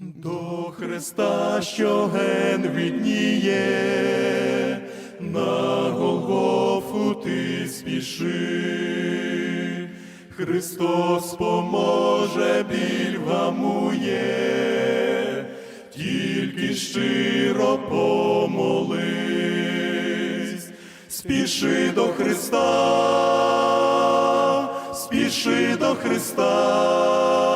До Христа, що ген відніє, на Голгофу ти спіши, Христос поможе, біль вгамує, тільки щиро помолись, спіши до Христа, спіши до Христа.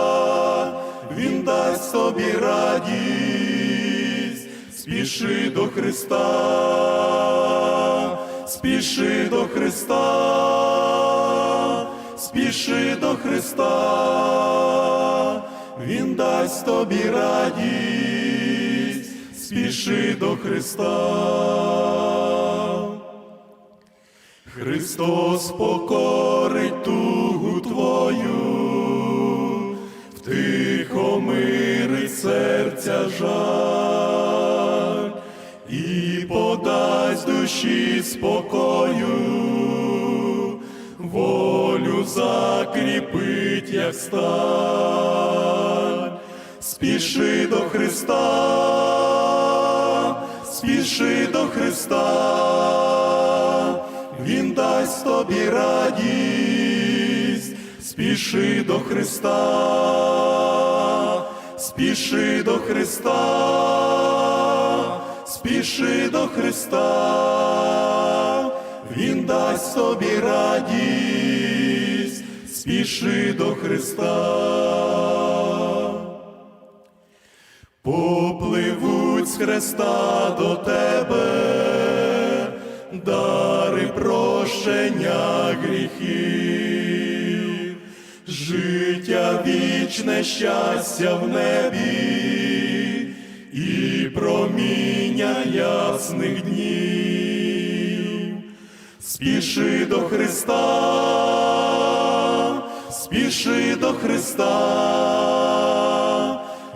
Дасть тобі радість, спіши до Христа, спіши до Христа, спіши до Христа, Він дасть тобі радість, спіши до Христа. Христос покорить тугу твою, серця жаль і подасть душі спокою, волю закріпить, як сталь. Спіши до Христа, спіши до Христа. Він дасть тобі радість, спіши до Христа, спіши до Христа, спіши до Христа, Він дасть тобі радість, спіши до Христа. Попливуть з хреста до тебе, дари прощення гріхів, життя вічне щастя в небі і проміння ясних днів. Спіши до Христа, спіши до Христа.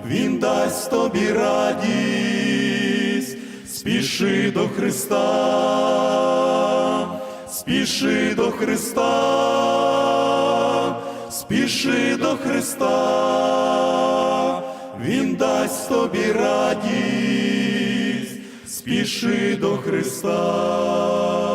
Він дасть тобі радість, спіши до Христа, спіши до Христа, спіши до Христа, Він дасть тобі радість, спіши до Христа.